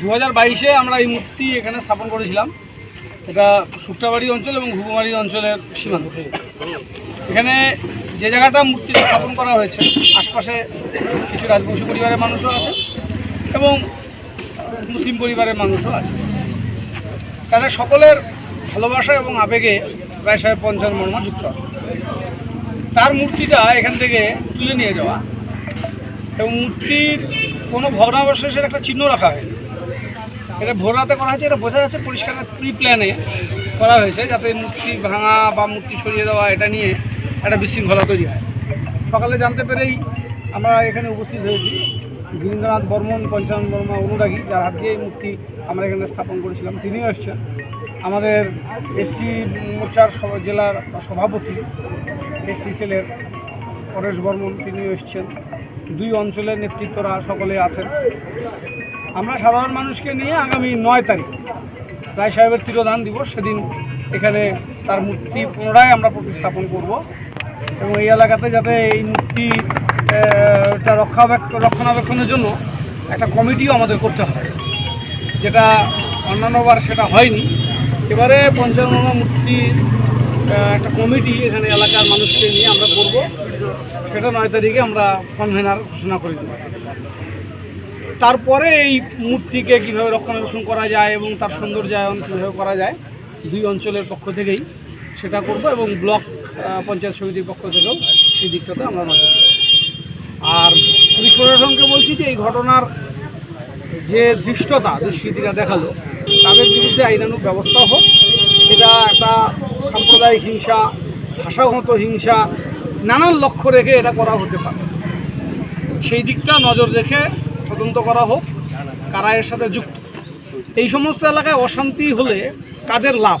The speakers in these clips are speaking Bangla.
দু হাজার বাইশে আমরা এই মূর্তি এখানে স্থাপন করেছিলাম। এটা সুট্টাবাড়ি অঞ্চল এবং ঘুঘুমারি অঞ্চলের সীমান্ত এখানে যে জায়গাটা মূর্তিটা স্থাপন করা হয়েছে, আশপাশে কিছু রাজবংশী পরিবারের মানুষও আছে এবং মুসলিম পরিবারের মানুষও আছে। তাদের সকলের ভালোবাসা এবং আবেগে প্রায় সাহেব পঞ্চান্ন মর্মা যুক্ত তার মূর্তিটা এখান থেকে তুলে নিয়ে যাওয়া। এবং মূর্তির কোনো ভগ্নাবশেষের একটা চিহ্ন রাখা হয় এটা ভোর রাতে করা হয়েছে, এটা বোঝা যাচ্ছে পরিষ্কার প্রি প্ল্যানে করা হয়েছে, যাতে মূর্তি ভাঙা বা মূর্তি সরিয়ে দেওয়া এটা নিয়ে একটা বিশৃঙ্খলা তৈরি হয়। সকালে জানতে পেরেই আমরা এখানে উপস্থিত হয়েছি। গিরীন্দ্রনাথ বর্মন, পঞ্চানন বর্মা অনুরাগী, যার হাত দিয়ে মূর্তি আমরা এখানে স্থাপন করেছিলাম, তিনিও এসছেন। আমাদের এসসি মোর্চার জেলার সভাপতি, এসসি সেলের পরেশ বর্মন, তিনিও এসছেন। দুই অঞ্চলের নেতৃত্বরা সকলে আছেন। আমরা সাধারণ মানুষকে নিয়ে আগামী নয় তারিখ রায় সাহেবের তিরোধান দিবস সেদিন এখানে তার মূর্তি পুনরায় আমরা প্রতিস্থাপন করব এবং এই এলাকাতে যাতে এই মূর্তি রক্ষণাবেক্ষণের জন্য একটা কমিটিও আমাদের করতে হবে। যেটা অন্যান্যবার সেটা হয়নি। এবারে পঞ্চান্ন মূর্তির আহ, একটা কমিটি এখানে এলাকার মানুষকে নিয়ে আমরা করব। সেটা নয় তারিখে আমরা কনভেনার ঘোষণা করে দেবো। তারপরে এই মূর্তিকে কীভাবে রক্ষণাবেক্ষণ করা যায় এবং তার সৌন্দর্যায়ন কীভাবে করা যায়, দুই অঞ্চলের পক্ষ থেকেই সেটা করব এবং ব্লক পঞ্চায়েত সমিতির পক্ষ থেকেও সেই দিকটাতে আমরা নজর। আর পুলিশ প্রশাসনকে বলছি যে এই ঘটনার যে ধৃষ্টতা, দুষ্কৃতীরা দেখাল, তাদের বিরুদ্ধে আইনানুক ব্যবস্থা হোক। এটা একটা সাম্প্রদায়িক হিংসা, ভাষাগত হিংসা, নানান লক্ষ্য রেখে এটা করা হতে পারে। সেই দিকটা নজর রেখে তদন্ত করা হোক, কারা এর সাথে যুক্ত। এই সমস্ত এলাকায় অশান্তি হলে কাদের লাভ?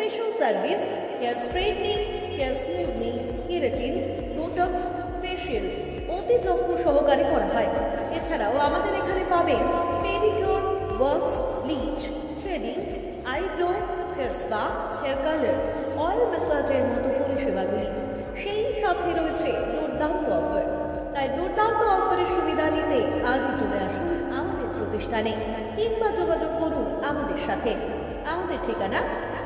Special service hair straightening hair smoothing keratin botox facial অতি যত্ন সহকারে করা হয়। এছাড়াও আমাদের এখানে পাবেন pedicure works bleach threading eyebrow hair spa hair colour oil ম্যাসাজের মতো পরিষেবাগুলি। সেই সাথে রয়েছে দুর্দান্ত অফার তাই দুর্দান্ত অফারের সুবিধা নিতে আজই চলে আসুন আমাদের প্রতিষ্ঠানে। কিংবা যোগাযোগ করুন আমাদের সাথে। আমাদের ঠিকানা